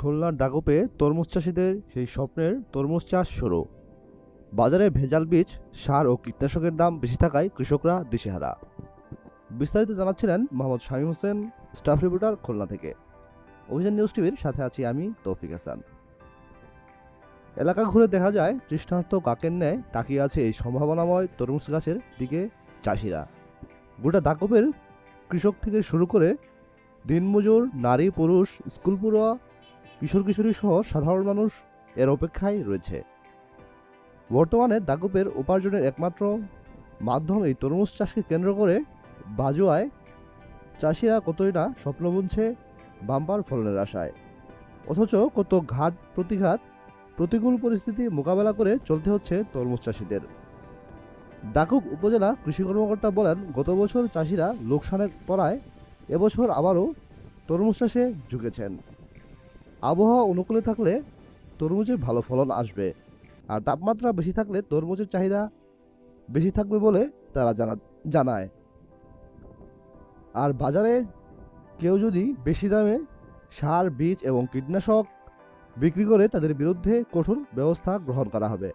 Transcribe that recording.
খুলনার ডাকপে তরমুজ চাষিদের সেই স্বপ্নের তরমুজ চাষ শুরু। বাজারে ভেজাল বীজ, সার ও কীটনাশকের দাম বেশি থাকায় কৃষকরা দিশেহারা। বিস্তারিত জানাচ্ছিলেন মোহাম্মদ শামীম হোসেন, স্টাফ রিপোর্টার খুলনা থেকে। অভিযান নিউজ টিভির সাথে আছি আমি তৌফিক হাসান। এলাকা ঘুরে দেখা যায়, তৃষ্ণার্ত কাকের ন্যায় তাকিয়ে আছে এই সম্ভাবনাময় তরমুজ গাছের দিকে চাষিরা। গোটা দাকপের কৃষক থেকে শুরু করে দিনমজুর, নারী, পুরুষ, স্কুল পড়ুয়া কিশোর কিশোরী সহ সাধারণ মানুষ এর অপেক্ষায় রয়েছে। বর্তমানে দাগপের উপার্জনের একমাত্র মাধ্যম এই তরমুজ চাষকে কেন্দ্র করে বাজুয়ায় চাষিরা কতই না স্বপ্ন বুনছে বাম্পার ফলনের আশায়। অথচ কত ঘাট প্রতিঘাত, প্রতিকূল পরিস্থিতি মোকাবেলা করে চলতে হচ্ছে তরমুজ চাষিদের। দাকুব উপজেলা কৃষি কর্মকর্তা বলেন, গত বছর চাষিরা লোকসানে পড়ায় এবছর আবারও তরমুজ চাষে ঝুঁকেছেন। আবহাওয়া অনুকূলে থাকলে তরমুজে ভালো ফলন আসবে। আর তাপমাত্রা বেশি থাকলে তরমুজের চাহিদা বেশি থাকবে বলে তারা জানা জানায়। আর বাজারে কেউ যদি বেশি দামে সার, বীজ এবং কীটনাশক বিক্রি করে তাদের বিরুদ্ধে কঠোর ব্যবস্থা গ্রহণ করা হবে।